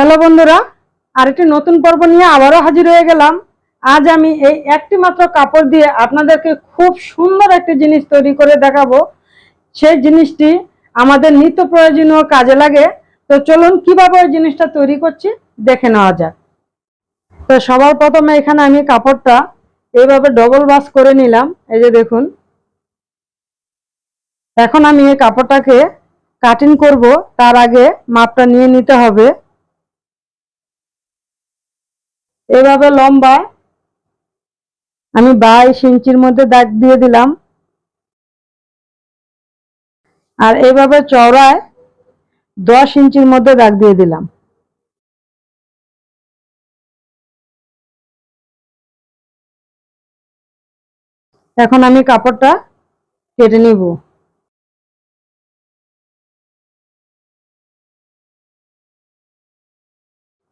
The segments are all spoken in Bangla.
হ্যালো বন্ধুরা, আরেকটি নতুন পর্ব নিয়ে আবারও হাজির হয়ে গেলাম। আজ আমি এই একটি মাত্র কাপড় দিয়ে আপনাদেরকে খুব সুন্দর একটি জিনিস তৈরি করে দেখাবো। সেই জিনিসটি আমাদের নিত্য প্রয়োজনীয় কাজে লাগে। তো চলুন কীভাবে ওই জিনিসটা তৈরি করছি দেখে নেওয়া যাক। তো সবার প্রথমে এখানে আমি কাপড়টা এইভাবে ডবল বাস করে নিলাম। এই যে দেখুন। এখন আমি এই কাপড়টাকে কাটিং করব। তার আগে মাপটা নিয়ে নিতে হবে। এভাবে লম্বা, আমি বাইশ ইঞ্চির মধ্যে দাগ দিয়ে দিলাম। আর এইভাবে চওড়ায় দশ ইঞ্চির মধ্যে দাগ দিয়ে দিলাম। এখন আমি কাপড়টা কেটে নিব।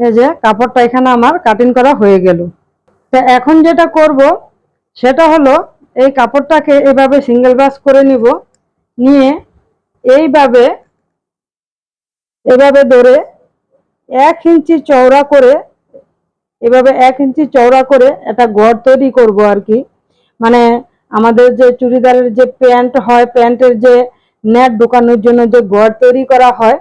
এই যে কাপড়টা এখানে আমার কাটিং করা হয়ে গেল। তো এখন যেটা করব, সেটা হলো এই কাপড়টাকে এভাবে সিঙ্গেল বাস করে নিব। নিয়ে এইভাবে, এভাবে ধরে এক ইঞ্চি চওড়া করে, এভাবে এক ইঞ্চি চওড়া করে একটা গড় তৈরি করব আর কি। মানে আমাদের যে চুড়িদারের যে প্যান্ট হয়, প্যান্টের যে নেট ঢোকানোর জন্য যে গড় তৈরি করা হয়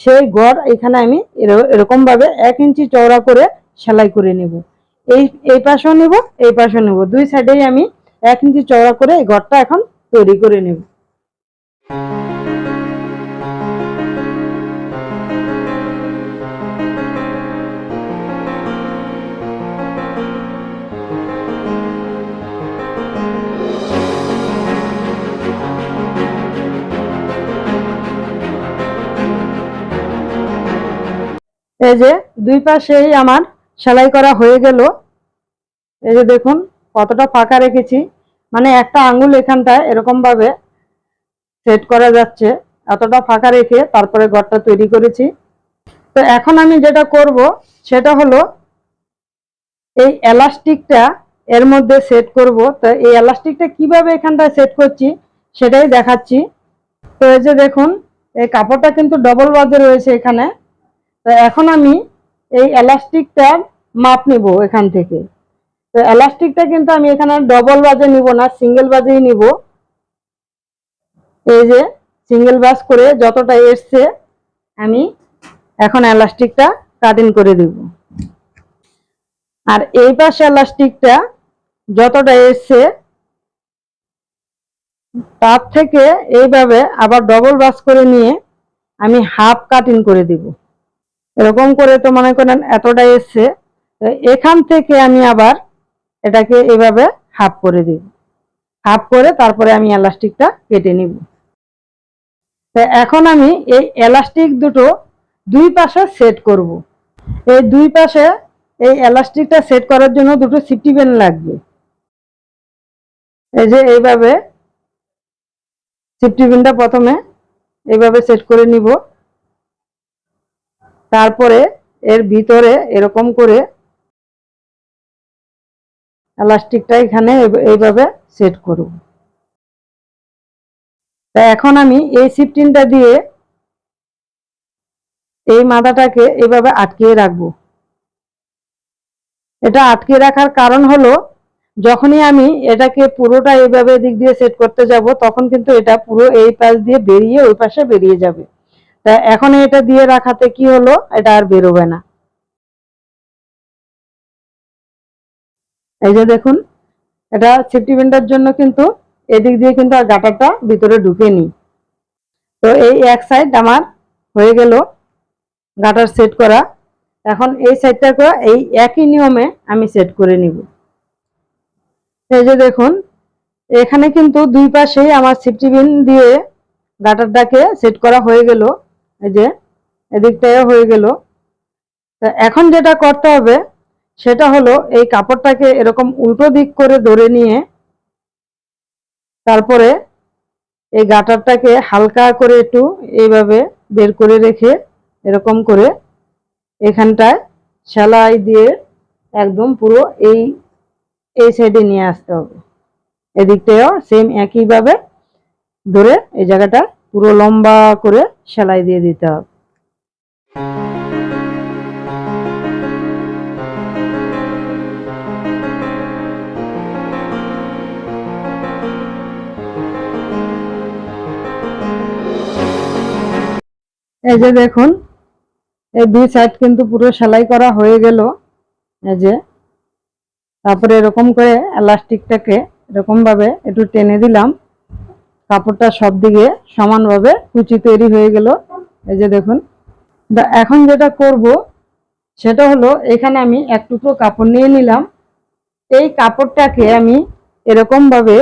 সেই গড় এখানে আমি এরকমভাবে এরকম ভাবে এক ইঞ্চি চওড়া করে সেলাই করে নেব। এই এই পাশেও নেব, এই পাশেও নেব। দুই সাইডেই আমি এক ইঞ্চি চওড়া করে এই গড়টা এখন তৈরি করে নেব। এই যে দুই পাশেই আমার সেলাই করা হয়ে গেল। এই যে দেখুন, কতটা ফাঁকা রেখেছি। মানে একটা আঙ্গুল এখানটায় এরকমভাবে সেট করা যাচ্ছে। এতটা ফাঁকা রেখে তারপরে ঘরটা তৈরি করেছি। তো এখন আমি যেটা করব, সেটা হলো এই এলাস্টিকটা এর মধ্যে সেট করব। তো এই এলাস্টিকটা কীভাবে এখানটায় সেট করছি, সেটাই দেখাচ্ছি। তো এই যে দেখুন, এই কাপড়টা কিন্তু ডবল বাজে রয়েছে এখানে। তো এখন আমি এই এলাস্টিকটার মাপ নিব এখান থেকে। তো এলাস্টিকটা কিন্তু আমি এখানে ডবল বাজে নিব না সিঙ্গেল বাজেই নিব। এই যে সিঙ্গেল বাজ করে যতটা এসছে আমি এখন এলাস্টিকটা কাটিং করে দিব। আর এই পাশে এলাস্টিকটা যতটা এসছে তার থেকে এইভাবে আবার ডবল বাস করে নিয়ে আমি হাফ কাটিং করে দিব। এরকম করে তো মনে করেন এতটা এসছে এখান থেকে আমি আবার এটাকে এভাবে হাফ করে দিব। হাফ করে তারপরে আমি এলাস্টিকটা কেটে নিব। তো এখন আমি এই এলাস্টিক দুটো দুই পাশে সেট করব। এই দুই পাশে এই এলাস্টিকটা সেট করার জন্য দুটো সিফটি বেন লাগবে। এই যে এইভাবে সিফটি বেনটা প্রথমে এইভাবে সেট করে নিব। তারপরে এর ভিতরে এরকম করে এলাস্টিকটা এখানে এইভাবে সেট করব। তা এখন আমি এই সিফটিনটা দিয়ে এই মাথাটাকে এইভাবে আটকিয়ে রাখব। এটা আটকে রাখার কারণ হলো, যখনই আমি এটাকে পুরোটা এইভাবে দিক দিয়ে সেট করতে যাব, তখন কিন্তু এটা পুরো এই পাশ দিয়ে বেরিয়ে ওই পাশে বেরিয়ে যাবে। তা এখন এটা দিয়ে রাখাতে কি হলো? এটা আর বেরোবে না। এই যে দেখুন, এটা সেফটি বেন্ডার জন্য কিন্তু এদিক দিয়ে কিন্তু আর গাটারটা ভিতরে ঢুকেনি তো এই এক সাইড আমার হয়ে গেল গাটার সেট করা। এখন এই সাইডটাকে এই একই নিয়মে আমি সেট করে নিব। এই যে দেখুন, এখানে কিন্তু দুই পাশেই আমার সেফটি বিন দিয়ে গাটারটাকে সেট করা হয়ে গেল। এই যে এদিকটাও হয়ে গেল। তা এখন যেটা করতে হবে, সেটা হলো এই কাপড়টাকে এরকম উল্টো দিক করে ধরে নিয়ে তারপরে এই গাটারটাকে হালকা করে একটু এইভাবে বের করে রেখে এরকম করে এখানটায় সেলাই দিয়ে একদম পুরো এই এই সাইডে নিয়ে আসতে হবে। এদিকটাও সেম একইভাবে ধরে এই জায়গাটা পুরো লম্বা করে সেলাই দিয়ে দিতে হবে। এই যে দেখুন, এই দুই সাইড কিন্তু পুরো সেলাই করা হয়ে গেল। এই যে, তারপরে এরকম করে এলাস্টিকটাকে এরকমভাবে একটু টেনে দিলাম। কাপড়টা সব দিকে সমানভাবে কুচি তৈরি হয়ে গেল। এই যে দেখুন। এখন যেটা করব, সেটা হলো এখানে আমি এক টুকরো কাপড় নিয়ে নিলাম। এই কাপড়টাকে আমি এরকম ভাবে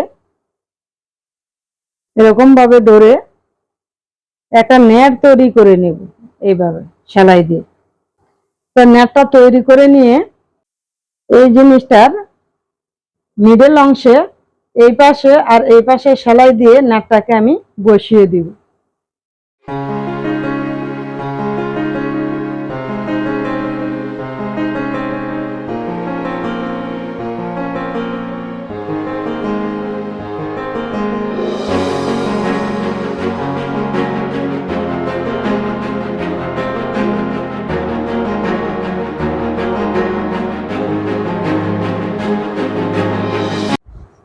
এরকম ভাবে ধরে একটা নেট তৈরি করে নেব এইভাবে, সেলাই দিয়ে। তো নেটটা তৈরি করে নিয়ে এই জিনিসটার মিডল অংশে এই পাশে আর এই পাশে সেলাই দিয়ে নাকটাকে আমি বসিয়ে দিব।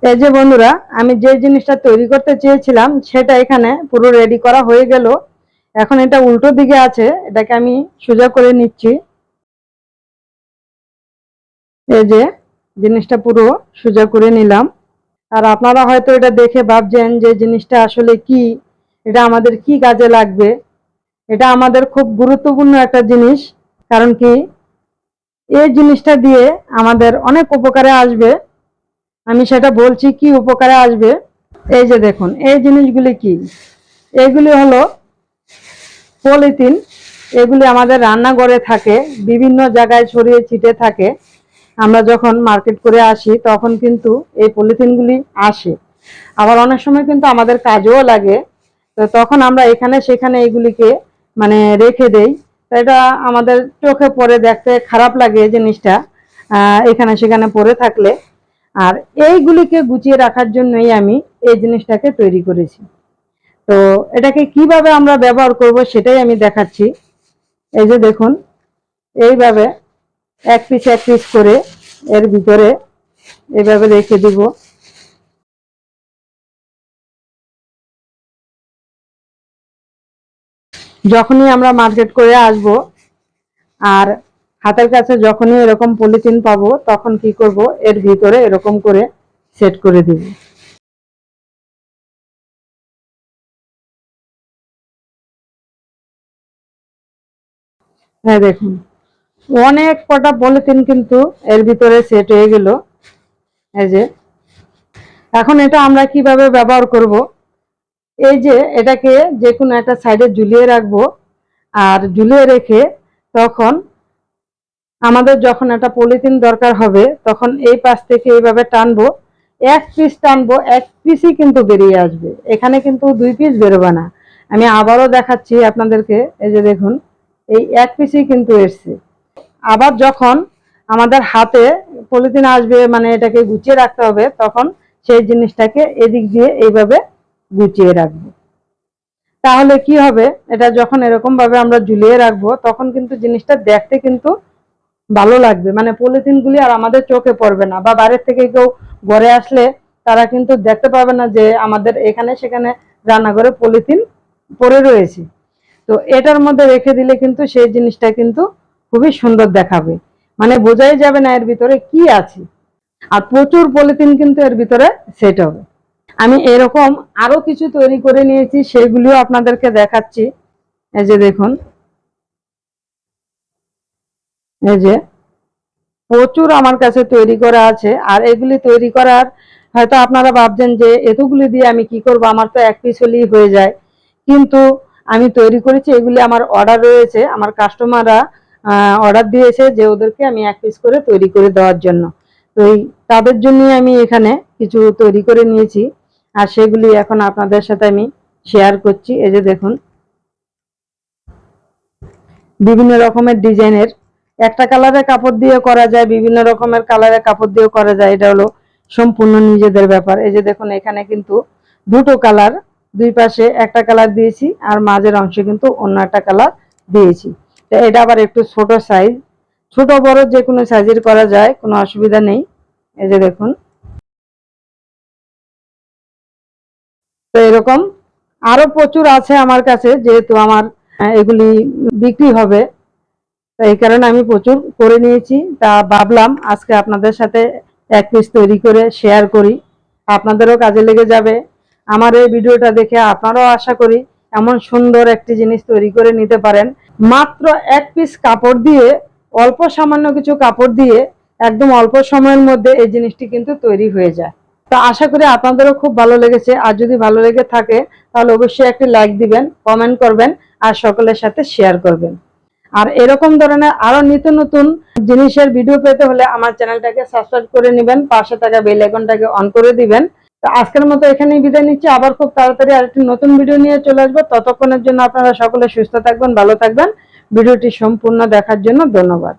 এই যে বন্ধুরা, আমি যে জিনিসটা তৈরি করতে চেয়েছিলাম, সেটা এখানে পুরো রেডি করা হয়ে গেল। এখন এটা উল্টো দিকে আছে, এটাকে আমি সোজা করে নিচ্ছি। এই যে জিনিসটা পুরো সোজা করে নিলাম। আর আপনারা হয়তো এটা দেখে ভাবছেন যে জিনিসটা আসলে কি, এটা আমাদের কি কাজে লাগবে? এটা আমাদের খুব গুরুত্বপূর্ণ একটা জিনিস, কারণ কি, এই জিনিসটা দিয়ে আমাদের অনেক উপকারে আসবে। আমি সেটা বলছি কি উপকারে আসবে? এই যে দেখুন, এই জিনিসগুলি কি? এগুলি হলো পলিথিন। এগুলি আমাদের রান্নাঘরে থাকে, বিভিন্ন জায়গায় ছড়িয়ে ছিটে থাকে। আমরা যখন মার্কেট করে আসি, তখন কিন্তু এই পলিথিনগুলি আসে। আবার অনেক সময় কিন্তু আমাদের কাজেও লাগে। তো তখন আমরা এখানে সেখানে এগুলিকে মানে রেখে দেই। তো এটা আমাদের চোখে পড়ে দেখতে খারাপ লাগে জিনিসটা এখানে সেখানে পড়ে থাকলে। আর এইগুলিকে গুছিয়ে রাখার জন্যই আমি এই জিনিসটাকে তৈরি করেছি। তো এটাকে কীভাবে আমরা ব্যবহার করব সেটাই আমি দেখাচ্ছি। এই যে দেখুন, এইভাবে এক পিস এক পিস করে এর ভিতরে এভাবে রেখে দিব। যখনই আমরা মার্কেট করে আসব, আর হাতের কাছে যখনই এরকম পলিথিন পাবো, তখন কি করব? এর ভিতরে এরকম করে সেট করে দিব। হ্যাঁ দেখুন। অনেক কটা পলিথিন কিন্তু এর ভিতরে সেট হয়ে গেল। এই যে। এখন এটা আমরা কীভাবে ব্যবহার করব? এই যে এটাকে যে কোনো একটা সাইডে ঝুলিয়ে রাখব। আর ঝুলিয়ে রেখে তখন আমাদের যখন একটা পলিথিন দরকার হবে, তখন এই পাশ থেকে এইভাবে টানবো, এক পিস টানবো, এক পিসই কিন্তু বেরিয়ে আসবে। এখানে কিন্তু দুই পিস বেরোবে না। আমি আবারও দেখাচ্ছি আপনাদেরকে, এই যে দেখুন, এই এক পিসই কিন্তু এসছে। আবার যখন আমাদের হাতে পলিথিন আসবে মানে এটাকে গুছিয়ে রাখতে হবে, তখন সেই জিনিসটাকে এদিক দিয়ে এইভাবে গুছিয়ে রাখব। তাহলে কি হবে? এটা যখন এরকম ভাবে আমরা ঝুলিয়ে রাখব, তখন কিন্তু জিনিসটা দেখতে কিন্তু ভালো লাগবে। মানে পলিথিন গুলি আর আমাদের চোখে পড়বে না বা বাইরের থেকে কেউ ঘরে আসলে তারা কিন্তু দেখতে পাবে না যে আমাদের এখানে সেখানে রান্নাঘরে পলিথিন পড়ে রয়েছে। তো এটার মধ্যে রেখে দিলে কিন্তু সেই জিনিসটা কিন্তু খুবই সুন্দর দেখাবে। মানে বোঝাই যাবে না এর ভিতরে কি আছে। আর প্রচুর পলিথিন কিন্তু এর ভিতরে সেট হবে। আমি এরকম আরও কিছু তৈরি করে নিয়েছি, সেগুলিও আপনাদেরকে দেখাচ্ছি। এই যে দেখুন এই যে, প্রচুর আমার কাছে তৈরি করা আছে, আর এগুলি তৈরি করার হয়তো আপনারা ভাবছেন যে এতগুলি দিয়ে আমি কি করব? আমার তো এক পিস হলেই হয়ে যায়। কিন্তু আমি তৈরি করেছি, এগুলি আমার অর্ডার রয়েছে। আমার কাস্টমাররা অর্ডার দিয়েছে যে ওদেরকে আমি এক পিস করে তৈরি করে দেওয়ার জন্য। তো এই তাদের জন্যই আমি এখানে কিছু তৈরি করে নিয়েছি। আর সেগুলি এখন আপনাদের সাথে আমি শেয়ার করছি। এই যে দেখুন, বিভিন্ন রকমের ডিজাইনের একটা কালারের কাপড় দিয়ে করা যায়, বিভিন্ন রকমের কালারের কাপড় দিয়েও করা যায়, এটা হলো সম্পূর্ণ নিজেদের ব্যাপার। এই যে দেখুন, এখানে কিন্তু দুটো কালার দুই পাশে একটা কালার দিয়েছি আর মাঝের অংশে কিন্তু অন্য একটা কালার দিয়েছি। তো এটা আবার একটু ছোট সাইজ ছোট বড় যে কোনো সাইজের করা যায়, কোনো অসুবিধা নেই। এই যে দেখুন। তো এরকম আরও প্রচুর আছে আমার কাছে, যেহেতু আমার এগুলি বিক্রি হবে। তো এই কারণে আমি প্রচুর করে নিয়েছি। তা ভাবলাম আজকে আপনাদের সাথে এক পিস তৈরি করে শেয়ার করি। আপনাদেরও কাজে লেগে যাবে। আমার এই ভিডিওটা দেখে আপনারাও আশা করি এমন সুন্দর একটি জিনিস তৈরি করে নিতে পারেন। মাত্র এক পিস কাপড় দিয়ে, অল্প সামান্য কিছু কাপড় দিয়ে, একদম অল্প সময়ের মধ্যে এই জিনিসটি কিন্তু তৈরি হয়ে যায়। তো আশা করি আপনাদেরও খুব ভালো লেগেছে। আর যদি ভালো লেগে থাকে, তাহলে অবশ্যই একটি লাইক দিবেন কমেন্ট করবেন, আর সকলের সাথে শেয়ার করবেন। আর এরকম ধরনের আরও নিত্য নতুন জিনিসের ভিডিও পেতে হলে আমার চ্যানেলটাকে সাবস্ক্রাইব করে নেবেন, পাশে থাকা বেল আইকনটাকে অন করে দিবেন। তো আজকের মতো এখানেই বিদায় নিচ্ছি। আবার খুব তাড়াতাড়ি আরেকটি নতুন ভিডিও নিয়ে চলে আসব। ততক্ষণের জন্য আপনারা সকলে সুস্থ থাকবেন, ভালো থাকবেন। ভিডিওটি সম্পূর্ণ দেখার জন্য ধন্যবাদ।